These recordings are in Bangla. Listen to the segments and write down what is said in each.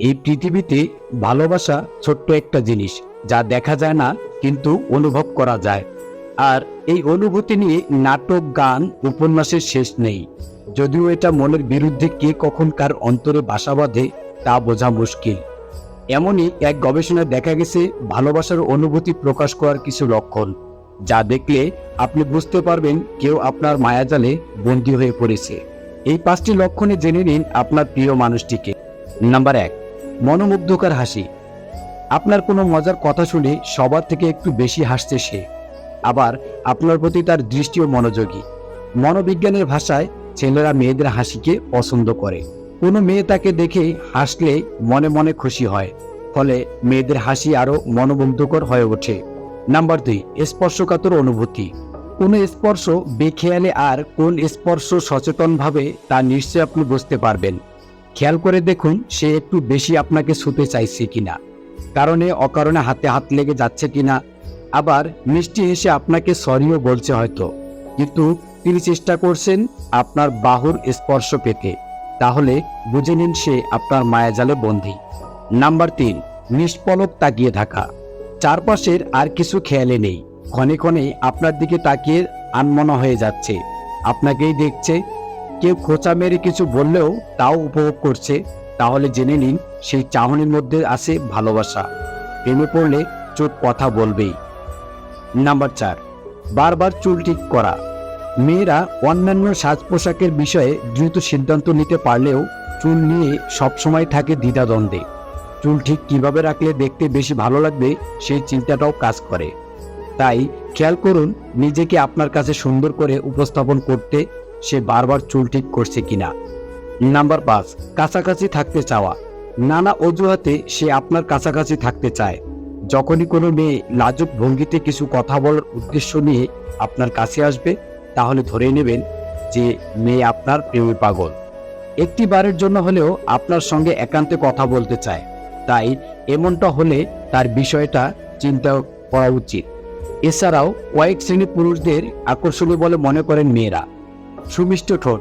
এই পৃথিবীতে ভালোবাসা ছোট্ট একটা জিনিস যা দেখা যায় না, কিন্তু অনুভব করা যায়। আর এই অনুভূতি নিয়ে নাটক, গান, উপন্যাসের শেষ নেই। যদিও এটা মনের বিরুদ্ধে কে কখন কার অন্তরে বাসা বাঁধে, তা বোঝা মুশকিল। এমনই এক গবেষণায় দেখা গেছে, ভালোবাসার অনুভূতি প্রকাশ করার কিছু লক্ষণ, যা দেখলে আপনি বুঝতে পারবেন কেউ আপনার মায়াজালে বন্দী হয়ে পড়েছে। এই পাঁচটি লক্ষণে জেনে নিন আপনার প্রিয় মানুষটিকে। নাম্বার এক মনোমুগ্ধকর হাসি। আপনার কোনো মজার কথা শুনে সবার থেকে একটু বেশি হাসছে সে। আবার আপনার প্রতি তার দৃষ্টিও মনোযোগী। মনোবিজ্ঞানের ভাষায় ছেলেরা মেয়েদের হাসিকে পছন্দ করে। কোনো মেয়ে তাকে দেখে হাসলে মনে মনে খুশি হয়। ফলে মেয়েদের হাসি আরও মনোমুগ্ধকর হয়ে ওঠে। নাম্বার দুই, স্পর্শকাতর অনুভূতি। কোনো স্পর্শ বেখেয়ালে আর কোন স্পর্শ সচেতনভাবে তা নিশ্চয় আপনি বুঝতে পারবেন। খেয়াল করে দেখুন, সে একটু বেশি আপনাকে ছুতে চাইছে কিনা, কারণে অকারণে হাতে হাত লেগে যাচ্ছে কিনা। আবার মিষ্টি হেসে আপনাকে সরিও বলছে হয়তো। কিন্তু তিনি চেষ্টা করছেন আপনার বাহুর স্পর্শ পেতে। তাহলে বুঝে নিন সে আপনার মায়াজালে বন্দী। নাম্বার তিন নিষ্পলক তাকিয়ে থাকা। চারপাশের আর কিছু খেয়ালে নেই। ক্ষণে ক্ষণে আপনার দিকে তাকিয়ে আনমনা হয়ে যাচ্ছে। আপনাকেই দেখছে কেউ খোঁচা মেরে কিছু বললেও তাও উপভোগ করছে। তাহলে জেনে নিন, সেই চাহনির মধ্যে আছে ভালোবাসা। প্রেমে পড়লে চোখ কথা বলবেই। নাম্বার চার, বারবার চুল ঠিক করা। মেয়েরা অন্যান্য সাজ পোশাকের বিষয়ে দ্রুত সিদ্ধান্ত নিতে পারলেও চুল নিয়ে সবসময় থাকে দ্বিধাদ্বন্দ্বে। চুল ঠিক কীভাবে রাখলে দেখতে বেশি ভালো লাগবে সেই চিন্তাটাও কাজ করে। তাই খেয়াল করুন, নিজেকে আপনার কাছে সুন্দর করে উপস্থাপন করতে সে বারবার চুল ঠিক করছে কিনা। নাম্বার পাঁচ, কাছাকাছি থাকতে চাওয়া। নানা অজুহাতে সে আপনার কাছাকাছি থাকতে চায়। যখনই কোনো মেয়ে লাজুক ভঙ্গিতে কিছু কথা বলার উদ্দেশ্য নিয়ে আপনার কাছে আসবে, তাহলে ধরে নেবেন যে মেয়ে আপনার প্রেমে পাগল। একটি বারের জন্য হলেও আপনার সঙ্গে একান্তে কথা বলতে চায়। তাই এমনটা হলে তার বিষয়টা চিন্তা করা উচিত। এছাড়াও কয়েক শ্রেণি পুরুষদের আকর্ষণীয় বলে মনে করেন মেয়েরা। সুমিষ্ট ঠোঁট।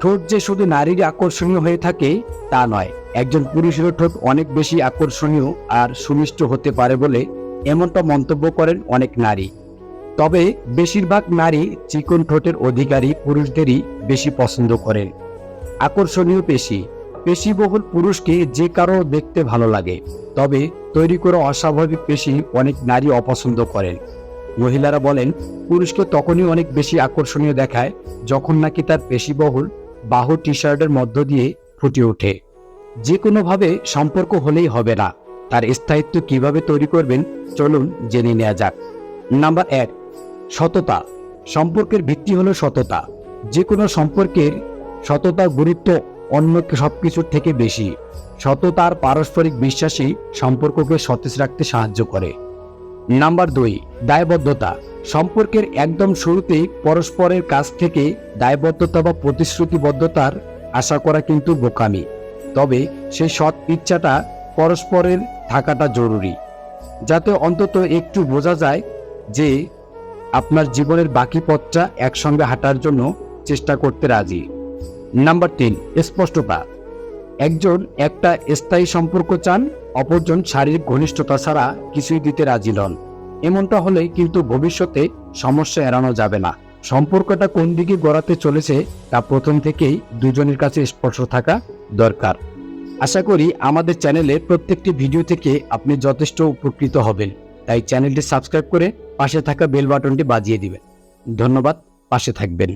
ঠোঁট যে শুধু নারীর আকর্ষণীয় হয়ে থাকে, তা নয়, একজন পুরুষের ঠোঁট অনেক বেশি আকর্ষণীয় আর সুমিষ্ট হতে পারে বলে এমনটা মন্তব্য করেন অনেক নারী। তবে বেশিরভাগ নারী চিকন ঠোঁটের অধিকারী পুরুষদেরই বেশি পছন্দ করেন। আকর্ষণীয় পেশি। পেশিবহুল পুরুষকে যে কারও দেখতে ভালো লাগে। তবে তৈরি করা অস্বাভাবিক পেশি অনেক নারী অপছন্দ করেন। মহিলারা বলেন, পুরুষকে তখনই অনেক বেশি আকর্ষণীয় দেখায় যখন নাকি তার পেশিবহুল বাহু টি শার্টের মধ্য দিয়ে ফুটে ওঠে। যে কোনোভাবে সম্পর্ক হলেই হবে না। তার স্থায়িত্ব কীভাবে তৈরি করবেন, চলুন জেনে নেওয়া যাক। নাম্বার এক, সততা। সম্পর্কের ভিত্তি হলো সততা। যে কোনো সম্পর্কের সততার গুরুত্ব অন্য সবকিছুর থেকে বেশি। সততার পারস্পরিক বিশ্বাসই সম্পর্ককে সতেজ রাখতে সাহায্য করে। নাম্বার দুই, দায়বদ্ধতা। সম্পর্কের একদম শুরুতেই পরস্পরের কাছ থেকে দায়বদ্ধতা বা প্রতিশ্রুতিবদ্ধতার আশা করা কিন্তু বোকামি। তবে সেই সৎ ইচ্ছাটা পরস্পরের থাকাটা জরুরি, যাতে অন্তত একটু বোঝা যায় যে আপনার জীবনের বাকি পথটা একসঙ্গে হাঁটার জন্য চেষ্টা করতে রাজি। নাম্বার তিন, স্পষ্টতা। একজন একটা স্থায়ী সম্পর্ক চান, অপরজন শারীরিক ঘনিষ্ঠতা ছাড়া কিছুই দিতে রাজি নন। এমনটা হলে কিন্তু ভবিষ্যতে সমস্যা এড়ানো যাবে না। সম্পর্কটা কোন দিকে গড়াতে চলেছে, তা প্রথম থেকেই দুজনের কাছে স্পর্শ থাকা দরকার। আশা করি আমাদের চ্যানেলে প্রত্যেকটি ভিডিও থেকে আপনি যথেষ্ট উপকৃত হবেন। তাই চ্যানেলটি সাবস্ক্রাইব করে পাশে থাকা বেল বাটনটি বাজিয়ে দিবেন। ধন্যবাদ, পাশে থাকবেন।